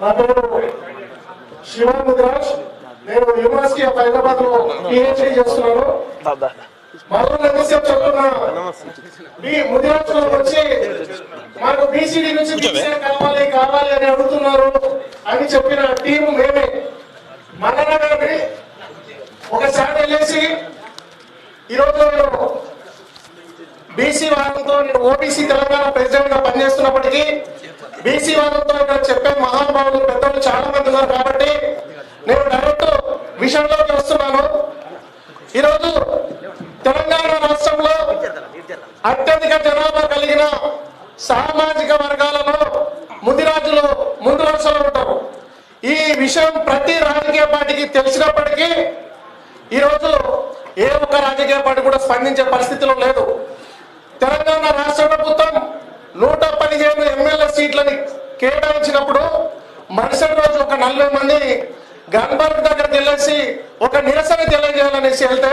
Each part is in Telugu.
నా పేరు శివ ముదిరాజ్ నేను యూనివర్సిటీ ఆఫ్ హైదరాబాద్లో పిహెచ్డి చేస్తున్నాను మరో మీ ముదిరాజ్లో వచ్చి మాకు బీసీడీ నుంచి బీసీ కావాలి కావాలి అని అడుగుతున్నారు అని చెప్పిన టీం మేమే. మల్లన్న గారిని ఒకసారి వెళ్ళేసి ఈరోజు నేను బీసీ వాళ్ళతో నేను ఓబీసీ తెలంగాణ ప్రెసిడెంట్గా పనిచేస్తున్నప్పటికీ బీసీ వాళ్ళతో ఇక్కడ చెప్పే మహానుభావులు పెద్దలు చాలా మంది ఉన్నారు కాబట్టి నేను డైరెక్ట్ విషయంలోకి వస్తున్నాను. ఈరోజు తెలంగాణ రాష్ట్రంలో అత్యధిక జనాభా కలిగిన సామాజిక వర్గాలలో ముదిరాజులు ముందు వరుసలో ఉంటారు. ఈ విషయం ప్రతి రాజకీయ పార్టీకి తెలిసినప్పటికీ ఈరోజు ఏ ఒక్క రాజకీయ పార్టీ కూడా స్పందించే పరిస్థితిలో లేదు. తెలంగాణ రాష్ట్ర ప్రభుత్వం నూట పదిహేను ఎమ్మెల్యే సీట్లని కేటాయించినప్పుడు మరుసటి రోజు ఒక నలభై మంది గన్బర్గ్ దగ్గరికి వెళ్ళేసి ఒక నిరసన తెలియజేయాలనేసి వెళ్తే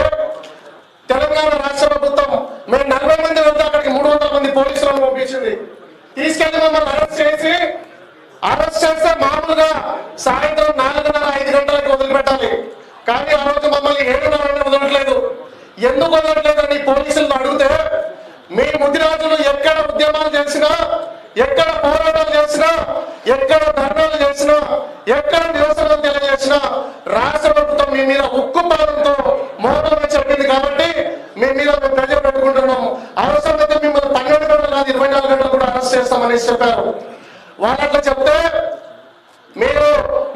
తెలంగాణ రాష్ట్ర ప్రభుత్వం మేము నలభై మంది వెళ్తే అక్కడికి మూడు వందల మంది పోలీసులను పంపించింది. తీసుకెళ్ళి మమ్మల్ని అరెస్ట్ చేసి అరెస్ట్ చేస్తే మామూలుగా సాయంత్రం నాలుగున్నర ఐదు గంటలకు వదిలిపెట్టాలి. కానీ ఆ రోజు మమ్మల్ని ఏడున్నర వదలట్లేదు. ఎందుకు వదలట్లేదు? అని పోలీసులను అడిగితే మీ ముదిరాజులు ఎక్కడ ఉద్యమాలు చేసినా ఎక్కడ పోరాటాలు చేసినా ఎక్కడ ధర్నాలు చేసినా ఎక్కడ నిరసనలు తెలియజేసినా రాష్ట్ర ప్రభుత్వం మీ మీద ఉక్కు మోహనం చెప్పింది కాబట్టి మీ మీద మేము ప్రజలు పెట్టుకుంటున్నాం అవసరమైతే మిమ్మల్ని పన్నెండు గంటలు కాదు ఇరవై నాలుగు గంటలు కూడా అరెస్ట్ చేస్తామని చెప్పారు. వాళ్ళ చెప్తే మీరు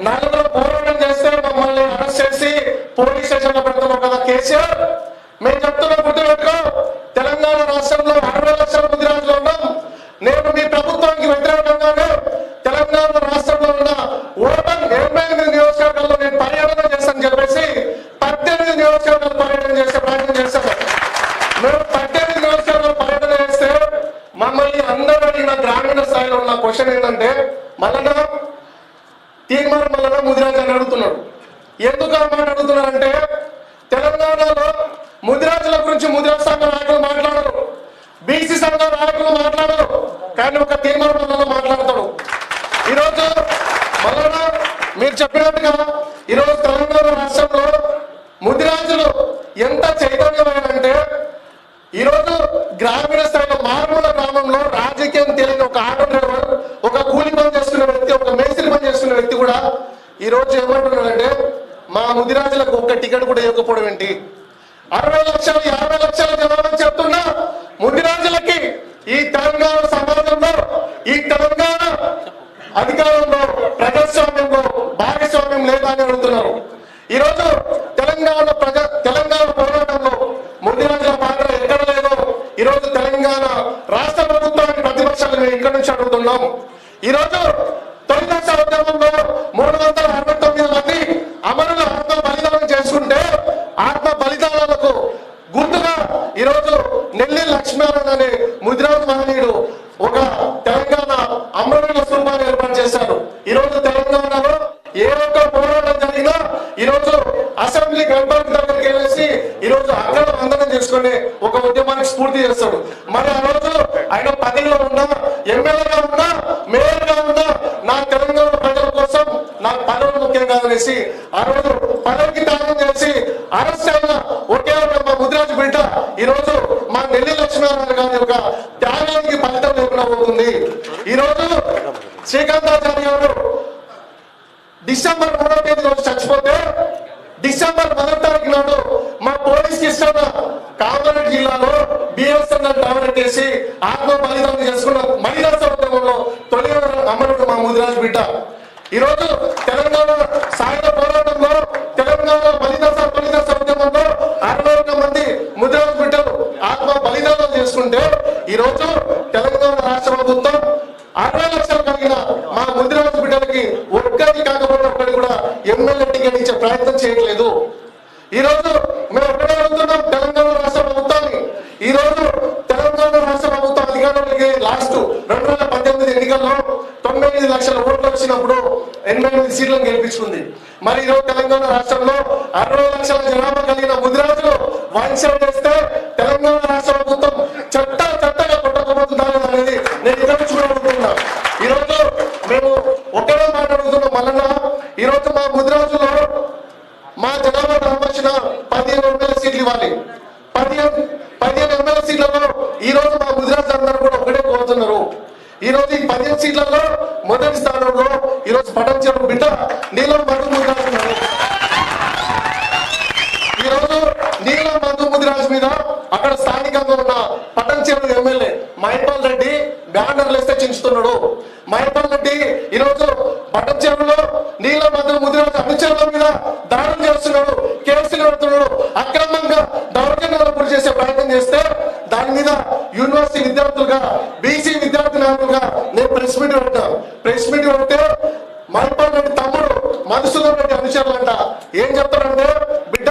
నలుగురు పోరాటం చేస్తే మమ్మల్ని అరెస్ట్ చేసి పోలీస్ స్టేషన్లో పెడుతున్నాం కదా కేసీఆర్ మేము చెప్తున్నాం గుర్తుపెట్టుకో తెలంగాణ రాష్ట్రంలో అరవై లక్షల మంది రాజులు ఉన్నాం నేను మీ ప్రభుత్వానికి వ్యతిరేకంగానే తెలంగాణ రాష్ట్రంలో ఉన్న ఓపెన్ ఎనభై ఎనిమిది నియోజకవర్గాల్లో నేను పర్యటన చేస్తాను చెప్పేసి పద్దెనిమిది నియోజకవర్గాలు పర్యటన చేసే ప్రయత్నం చేశాను మేము పద్దెనిమిది నియోజకవర్గాలు పర్యటన చేస్తే మమ్మల్ని అందరూ అడిగిన గ్రామీణ స్థాయిలో ఉన్న క్వశ్చన్ ఏంటంటే మళ్ళా తీర్మానం వల్ల ముదిరాజు అని అడుగుతున్నాడు ఎందుకు ఆ మాట తెలంగాణలో ముదిరాజుల గురించి ముదిరాజు సంఘ నాయకులు మాట్లాడరు. బీసీ సంఘ నాయకులు మాట్లాడరు. కానీ ఒక తీర్మానం మాట్లాడతాడు. ఈరోజు మళ్ళా మీరు చెప్పినట్టుగా ఈరోజు తెలంగాణ రాష్ట్రంలో ముదిరాజులు ఎంత చైతన్యమైనంటే ఈరోజు గ్రామీణ స్థాయిలో మారుమూల గ్రామంలో రాజకీయం తెలియని ఒక ఆటో డ్రైవర్ ఒక కూలి పని చేస్తున్న వ్యక్తి ఒక మేస్త్రి పని చేస్తున్న వ్యక్తి కూడా ఈ రోజు ఏమంటున్నాడంటే మా ముదిరాజులకు ఒక్క టికెట్ కూడా ఇవ్వకపోవడం ఏంటి? అరవై లక్షలు యాభై లక్షల జనాభా చెప్తున్నా ముదిరాజులకి ఈ తెలంగాణ సమాజంలో ఈ తెలంగాణ అధికారంలో ప్రజాస్వామ్యంలో భాగస్వామ్యం లేదా అని అడుగుతున్నారు ఈరోజు తెలంగాణ ప్రజా తెలంగాణ పోరాటంలో ముదిరాజుల పాత్ర ఎక్కడ లేదో ఈరోజు తెలంగాణ రాష్ట్ర ప్రభుత్వానికి ప్రతిపక్షాలు మేము ఇక్కడ నుంచి అడుగుతున్నాము ఈరోజు తొలి దశ ఉద్యమంలో మూడు వందల అరవై తొమ్మిది మంది అమరులు ఆత్మ బలిదానం చేసుకుంటే ఆత్మ బలిదానాలకు గుర్తుగా ఈరోజు నెల్లి లక్ష్మీనారాయణ అనే ముదిరాజ్ మహనీయుడు ఒక తెలంగాణ అమరుల స్వరూపాన్ని ఏర్పాటు చేశారు. ఈరోజు తెలంగాణలో ఏ ఒక్క పోరాటం జరిగినా ఈరోజు అసెంబ్లీ గణపతి దగ్గరికి వెళ్ళేసి ఈరోజు అక్కడ వందనం చేసుకుని ఒక ఉద్యమానికి స్ఫూర్తి చేస్తాడు. మరి ఆ రోజు ఆయన పదవిలో ఉన్నా ఎమ్మెల్యేగా ఉన్నా మేయర్గా ఉన్నా నా తెలంగాణ ప్రజల కోసం నాకు పదవులు ముఖ్యం కాదనేసి ఆ రోజు పదవికి త్యాగం చేసి అరెస్ట్ అయిన ఒకే ఈరోజు ఈ రోజు మా నెల్లి లక్ష్మీనారాయణ గారి యొక్క త్యాగానికి ఫలితం లేకుండా పోతుంది ఈ రోజు శ్రీకాంతాచార్య గారు డిసెంబర్ మూడో తేదీ రోజు చచ్చిపోతే డిసెంబర్ మొదటి తారీఖు నాడు మా పోలీస్ కిష్టన కామారెడ్డి జిల్లాలో బిఎస్ఎన్ఎల్ టాబ్లెట్ చేసి ఆత్మ బలిదానం చేసుకున్న మహిళా ఉద్యమంలో తొలి అమరుడు మా ముదిరాజు బిడ్డ. ఈ రోజు తెలంగాణ సాయుధ పోరాటంలో తెలంగాణ బలిదాస బలిదాస ఉద్యమంలో అరవై ఒక్క మంది ముదిరాజు బిడ్డలు ఆత్మ బలిదానం ఈ రోజు తెలంగాణ రాష్ట్ర ప్రభుత్వం అరవై లక్షలు కలిగిన మా ముదిరాజు బిడ్డలకి ఒక్కరికి కాకపోతే ఒక్కరికి కూడా ఎమ్మెల్యే టికెట్ ఇచ్చే ప్రయత్నం చేయట్లేదు. ఈ రోజు మేము ఒకటే అడుగుతున్నాం? తెలంగాణ రాష్ట్ర ప్రభుత్వాన్ని. ఈ రోజు తెలంగాణ రాష్ట్ర ప్రభుత్వం అధికారంలోకి లాస్ట్ రెండు వేల పద్దెనిమిది ఎన్నికల్లో తొమ్మిది లక్షల ఓట్లు వచ్చినప్పుడు ఎనభై ఎనిమిది సీట్లను గెలిపించుకుంది. మరి ఈరోజు తెలంగాణ రాష్ట్రంలో అరవై లక్షల జనాభా కలిగిన ముదిరాజులు వంచన చేస్తే తెలంగాణ రాష్ట్ర ప్రభుత్వం కొద్ది రోజుల్లో మా జనాభా రావాల్సిన పదిహేను వందల సీట్లు ఇవ్వాలి. పదిహేను పదిహేను వందల సీట్లలో ఈ రోజు మా గుజరాత్ అందరూ కూడా ఒకటే కోరుతున్నారు. ఈ రోజు ఈ పదిహేను సీట్లలో మొదటి స్థానంలో ఈ రోజు పటం చేయడం బిడ్డ నీలో మధు ముద్రాస్తున్నారు ఈ రోజు నీలో మధు ముద్రాజు మీద అక్కడ స్థానికంగా ఉన్న పటం చెరువు ఎమ్మెల్యే మహిపాల్ రెడ్డి బ్యానర్లు వేస్తే చించుతున్నాడు. మహిపాల్ రెడ్డి ఈ రోజు పటం చెరువులో నీలం మధు ముదిరాజ్ అనుచరుల మీద దాడులు చేస్తున్నాడు కేసులు పెడుతున్నాడు. అక్రమంగా దౌర్జన్యాలు గురి చేసే ప్రయత్నం చేస్తే దాని మీద యూనివర్సిటీ విద్యార్థులుగా బీసీ విద్యార్థి నాయకులుగా నేను ప్రెస్ మీట్ పెట్టాను ప్రెస్ మీట్ పెడితే మహిపాల్ రెడ్డి తమ్ముడు మధుసూదన్ రెడ్డి అనుచరులంట. ఏం చెప్తారంటే బిడ్డ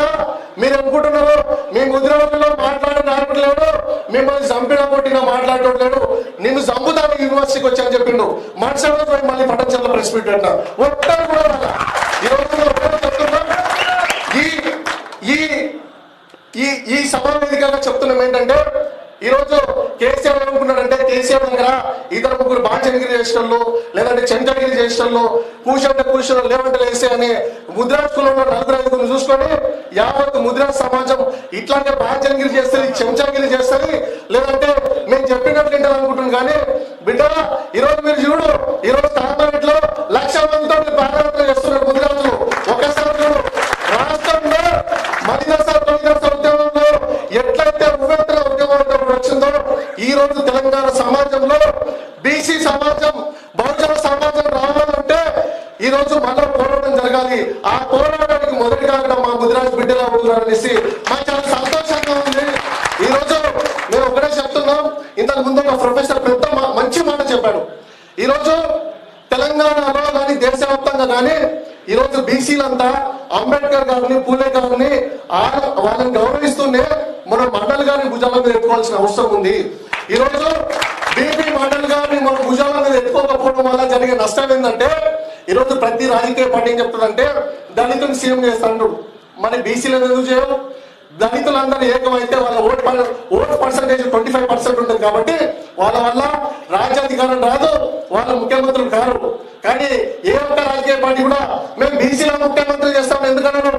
మీరు అనుకుంటున్నారు మీ ముద్రలో మాట్లాడే నాయకుడు లేడు మిమ్మల్ని చంపిన కొట్టిన మాట్లాడటం లేడు యూనివర్సిటీకి యూనివర్సిటీకి అని చెప్పిండు. మరుసటి రోజు మళ్ళీ పట్టణంలో ప్రెస్ మీట్ పెట్టిన ఒక్కరు కూడా రాలా. ఈ రోజు చెప్తున్నా. ఈ ఈ ఈ ఈ సభా వేదికగా చెప్తున్నాం ఏంటంటే ఈ రోజు కేసీఆర్ ఏమనుకున్నాడంటే కేసీఆర్ దగ్గర ఇద్దరు ముగ్గురు బాంచనగిరి చేసేటోళ్ళు లేదంటే చెంచగిరి చేసేటోళ్ళు కూర్చోంటే కూర్చో లేవంటే లేసే అని ముద్రాజ్ నలుగురు ఐదుగురు చూసుకొని యావత్ ముద్రా సమాజం ఇట్లాంటి బాంచనగిరి చేస్తుంది చెంచాగిరి చేస్తుంది లేదంటే మేము చెప్పినట్లు వింటారు అనుకుంటున్నాం కానీ బిడ్డ ఈ రోజు మీరు చూడు ఈ రోజు తాంబారెడ్లో లక్ష మందితో పాదయాత్ర చేస్తున్నారు ముద్రాజులు ఒక్కసారి చూడు రాష్ట్రంలో మదిదశ తొలిదశ ఉద్యమంలో ఎట్లయితే ఉవ్వెత్తున ఉద్యమం ఉన్నప్పుడు వచ్చిందో ఈ రోజు తెలంగాణ సమాజంలో బీసీ సమాజం బహుజన సమాజం రావాలంటే ఈ రోజు మళ్ళా పోరాటం జరగాలి ఆ పోరాటానికి మొదటి కాకుండా మా ముదిరాజు బిడ్డలా అనేసి మాకు చాలా సంతోషంగా ఉంది. ఈ రోజు మేము ఒకటే చెప్తున్నాం. ఇంతకు ముందు ఒక ప్రొఫెసర్ పెద్ద మా- మంచి మాట చెప్పాడు. ఈ రోజు తెలంగాణలో కానీ దేశవ్యాప్తంగా కానీ ఈ రోజు బీసీలంతా అంబేద్కర్ గారిని పూలే గారిని వాళ్ళని గౌరవిస్తూనే మనం మండల్ గారిని భుజాల మీద ఎత్తుకోవాల్సిన అవసరం ఉంది. ఈ రోజు బీపీ మండల్ గారిని మన భుజాల మీద ఎత్తుకోకపోవడం వల్ల జరిగే నష్టం ఏంటంటే ఈ రోజు ప్రతి రాజకీయ పార్టీ ఏం చెప్తుందంటే దళితుని సీఎం చేస్తాడు. మరి బీసీలను ఎందుకు చేయవు? దళితులందరూ ఏకమైతే వాళ్ళ vote per- vote percentage twenty five percent ఉంటుంది కాబట్టి వాళ్ళ వల్ల రాజ్యాధికారం రాదు వాళ్ళ ముఖ్యమంత్రులు కారు. కానీ ఏ ఒక్క రాజకీయ పార్టీ కూడా మేము బీసీల ముఖ్యమంత్రి చేస్తాం ఎందుకన్నారు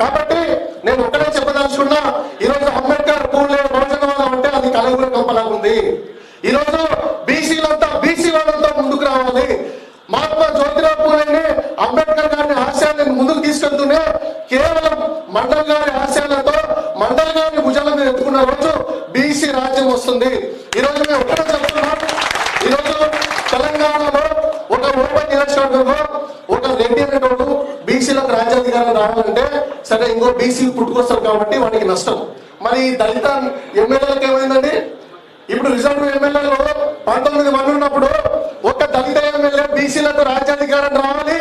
కాబట్టి నేను ఒక్కడే చెప్పదలుచుకున్నా ఈరోజు అంబేద్కర్ పూలే రోజువాదం అంటే అది కలగుర కంపలాగా ఉంది ఈరోజు బీసీలంతా బీసీ వాళ్ళంతా ముందుకు రావాలి మహాత్మా జ్యోతిరావు పూలేని అంబేద్కర్ గారిని ఆశయాన్ని ముందుకు తీసుకెళ్తూనే కేవలం మండల్ గారి ఆశయాలతో మండల్ గారిని మీద ఎత్తుకున్న రోజు బీసీ రాజ్యం వస్తుంది. ఈ రోజు మేము ఒకటే చెప్తున్నాం ఈ రోజు తెలంగాణలో ఒక ఓపెన్ నియోజకవర్గంలో ఒక రెడ్డి అనేటోడు బీసీలకు రాజ్యాధికారం రావాలంటే సరే ఇంకో బీసీలు పుట్టుకొస్తారు కాబట్టి వాడికి నష్టం. మరి ఈ దళిత ఎమ్మెల్యేలకు ఏమైందండి? ఇప్పుడు రిజర్వ్ ఎమ్మెల్యేలో పంతొమ్మిది మంది ఉన్నప్పుడు ఒక దళిత ఎమ్మెల్యే బీసీలకు రాజ్యాధికారం రావాలి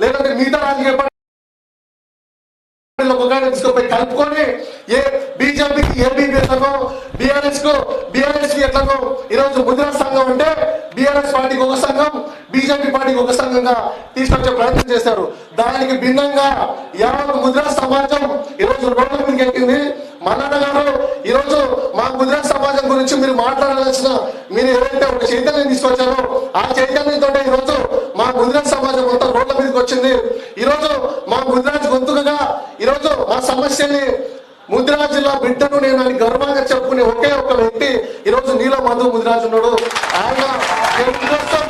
లేదంటే మిగతా రాజకీయ పార్టీలు తీసుకుపోయి కలుపుకొని ఏ బీజేపీకి ఏబీపీ బీఆర్ఎస్కు బీఆర్ఎస్కి ఎట్లనో ఈరోజు ముద్రా సంఘం అంటే బీఆర్ఎస్ పార్టీకి ఒక సంఘం బీజేపీ పార్టీకి ఒక సంఘంగా తీసుకొచ్చే ప్రయత్నం చేశారు. దానికి భిన్నంగా యావత్ ముద్రా సమాజం ఈరోజు రోడ్ల మీదకి ఎక్కింది. మన్నాన్న గారు ఈరోజు మా ముద్రా సమాజం గురించి మీరు మాట్లాడాల్సిన మీరు ఏదైతే ఒక చైతన్యం తీసుకొచ్చారో ఆ చైతన్యంతో ఈరోజు మా ముద్రా సమాజం మొత్తం రోడ్ల మీదకి వచ్చింది. ఈరోజు మా ముద్రాజ్ గొంతుకగా ఈరోజు మా సమస్యని ముద్రాజ్ జిల్లా బిడ్డను నేను అని గర్వంగా చెప్పుకునే ఒకే ఒక వ్యక్తి ఈరోజు నీల మధు ముద్రాజ్ ఉన్నాడు. ఆయన గెలుపు కోసం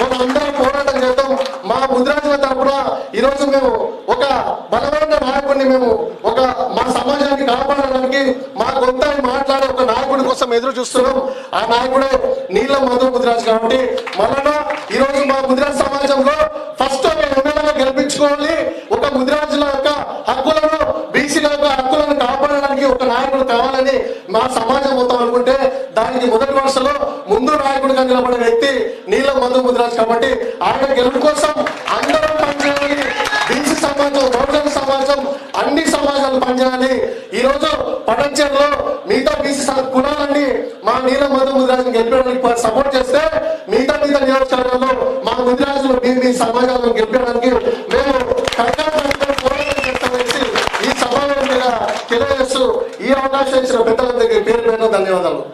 మనం అందరం పోరాటం చేద్దాం. మా ముద్రాజుల తరపున ఈ రోజు మేము ఒక బలమైన నాయకుడిని మేము ఒక మా సమాజాన్ని కాపాడడానికి మా గొంత మాట్లాడే ఒక నాయకుడి కోసం ఎదురు చూస్తున్నాం. ఆ నాయకుడే నీళ్ళ మధు ముదిరాజ్ కాబట్టి మరలా ఈరోజు మా ముదిరాజ్ సమాజంలో ఫస్ట్ ఒక ఎమ్మెల్యేగా గెలిపించుకోవాలి ఒక ముదిరాజుల యొక్క హక్కులను బీసీల యొక్క హక్కులను కాపాడడానికి ఒక నాయకుడు కావాలని మా సమాజం మొత్తం అనుకుంటే దానికి మొదటి వరుసలో ముందు నాయకుడిగా నిలబడే వ్యక్తి నీలం మధు ముదిరాజ్ కాబట్టి ఆయన గెలుపు కోసం అందరం పనిచేయాలి. బీసీ సమాజం బహుజన సమాజం అన్ని సమాజాలు పనిచేయాలి. ఈ రోజు పటంచేరులో మిగతా బీసీ స- కులాలన్నీ మా నీల మధు ముదిరాజుని గెలిపడానికి సపోర్ట్ చేస్తే మిగతా మిగతా నియోజకవర్గంలో మా ముదిరాజులు మీ మీ సమాజాలను గెలిపడానికి మేము ఈ సభలో మీద తెలియజేస్తూ ఈ అవకాశం ఇచ్చిన పెద్దలందరికీ పేరు పేరు ధన్యవాదాలు.